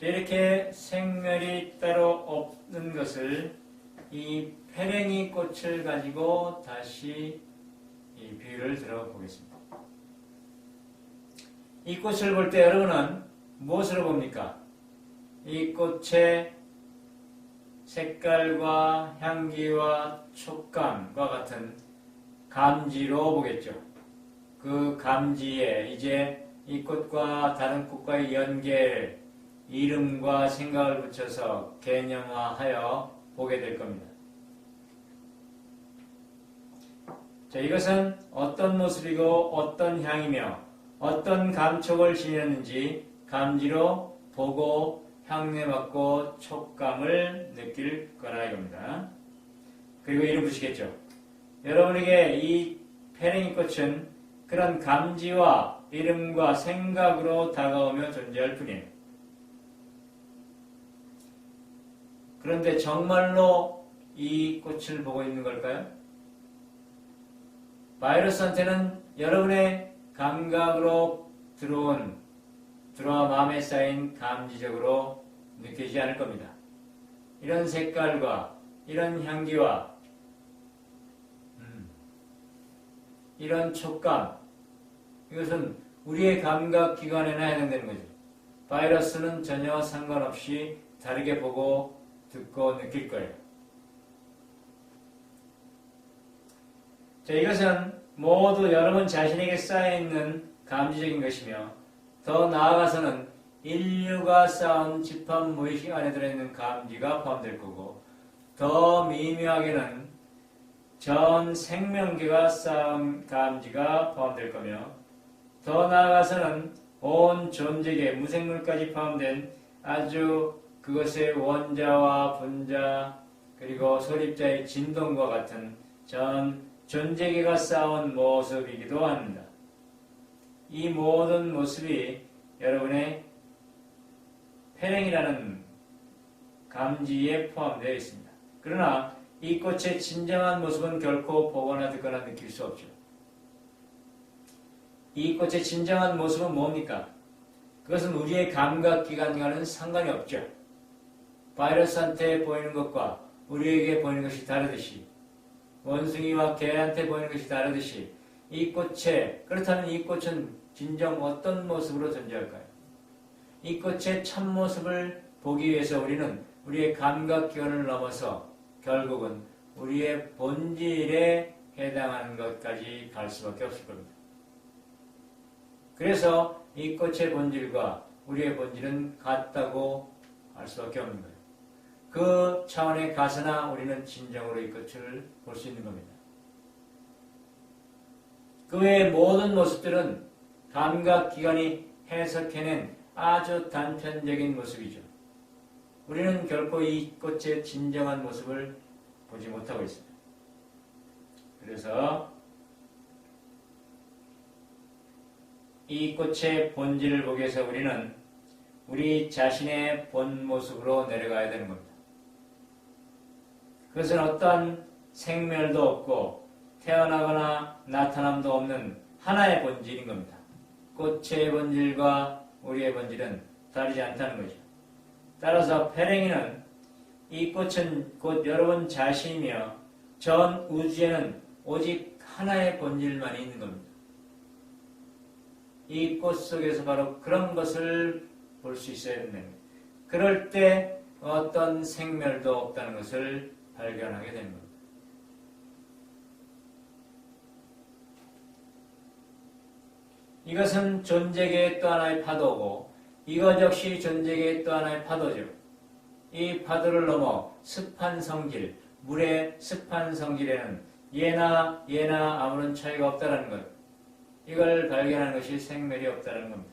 이렇게 생멸이 따로 없는 것을 이 페랭이 꽃을 가지고 다시 이 비유를 들어보겠습니다. 이 꽃을 볼 때 여러분은 무엇으로 봅니까? 이 꽃의 색깔과 향기와 촉감과 같은 감지로 보겠죠. 그 감지에 이제 이 꽃과 다른 꽃과의 연계를 이름과 생각을 붙여서 개념화하여 보게 될 겁니다. 자, 이것은 어떤 모습이고 어떤 향이며 어떤 감촉을 지녔는지 감지로 보고 향내 맡고 촉감을 느낄 거라 이겁니다. 그리고 이름 붙이겠죠. 여러분에게 이 페랭이 꽃은 그런 감지와 이름과 생각으로 다가오며 존재할 뿐이에요. 그런데 정말로 이 꽃을 보고 있는 걸까요? 바이러스한테는 여러분의 감각으로 들어온 들어와 마음에 쌓인 감지적으로 느껴지지 않을 겁니다. 이런 색깔과 이런 향기와 음, 이런 촉감 이것은 우리의 감각 기관에나 해당되는 거죠. 바이러스는 전혀 상관없이 다르게 보고 듣고 느낄 거예요. 자, 이것은 모두 여러분 자신에게 쌓여있는 감지적인 것이며 더 나아가서는 인류가 쌓은 집합 무의식 안에 들어있는 감지가 포함될 거고 더 미묘하게는 전 생명계가 쌓은 감지가 포함될 거며 더 나아가서는 온 존재계 무생물까지 포함된 아주 그것의 원자와 분자 그리고 소립자의 진동과 같은 전 존재계가 쌓은 모습이기도 합니다. 이 모든 모습이 여러분의 페랭이라는 감지에 포함되어 있습니다. 그러나 이 꽃의 진정한 모습은 결코 보거나 듣거나 느낄 수 없죠. 이 꽃의 진정한 모습은 뭡니까? 그것은 우리의 감각기관과는 상관이 없죠. 바이러스한테 보이는 것과 우리에게 보이는 것이 다르듯이 원숭이와 개한테 보이는 것이 다르듯이 이 꽃에 그렇다면 이 꽃은 진정 어떤 모습으로 존재할까요? 이 꽃의 참모습을 보기 위해서 우리는 우리의 감각기관을 넘어서 결국은 우리의 본질에 해당하는 것까지 갈 수밖에 없을 겁니다. 그래서 이 꽃의 본질과 우리의 본질은 같다고 할 수밖에 없는 거예요. 그 차원에 가서나 우리는 진정으로 이 꽃을 볼 수 있는 겁니다. 그 외의 모든 모습들은 감각기관이 해석해낸 아주 단편적인 모습이죠. 우리는 결코 이 꽃의 진정한 모습을 보지 못하고 있습니다. 그래서 이 꽃의 본질을 보기 위해서 우리는 우리 자신의 본 모습으로 내려가야 되는 겁니다. 그것은 어떠한 생멸도 없고 태어나거나 나타남도 없는 하나의 본질인 겁니다. 꽃의 본질과 우리의 본질은 다르지 않다는 거죠. 따라서 페랭이는 이 꽃은 곧 여러분 자신이며 전 우주에는 오직 하나의 본질만이 있는 겁니다. 이 꽃 속에서 바로 그런 것을 볼 수 있어야 됩니다. 그럴 때 어떤 생멸도 없다는 것을 발견하게 겁니다. 이것은 존재계의 또 하나의 파도고 이것 역시 존재계의 또 하나의 파도죠. 이 파도를 넘어 습한 성질, 물의 습한 성질에는 예나 예나 아무런 차이가 없다는 것. 이걸 발견하는 것이 생멸이 없다는 겁니다.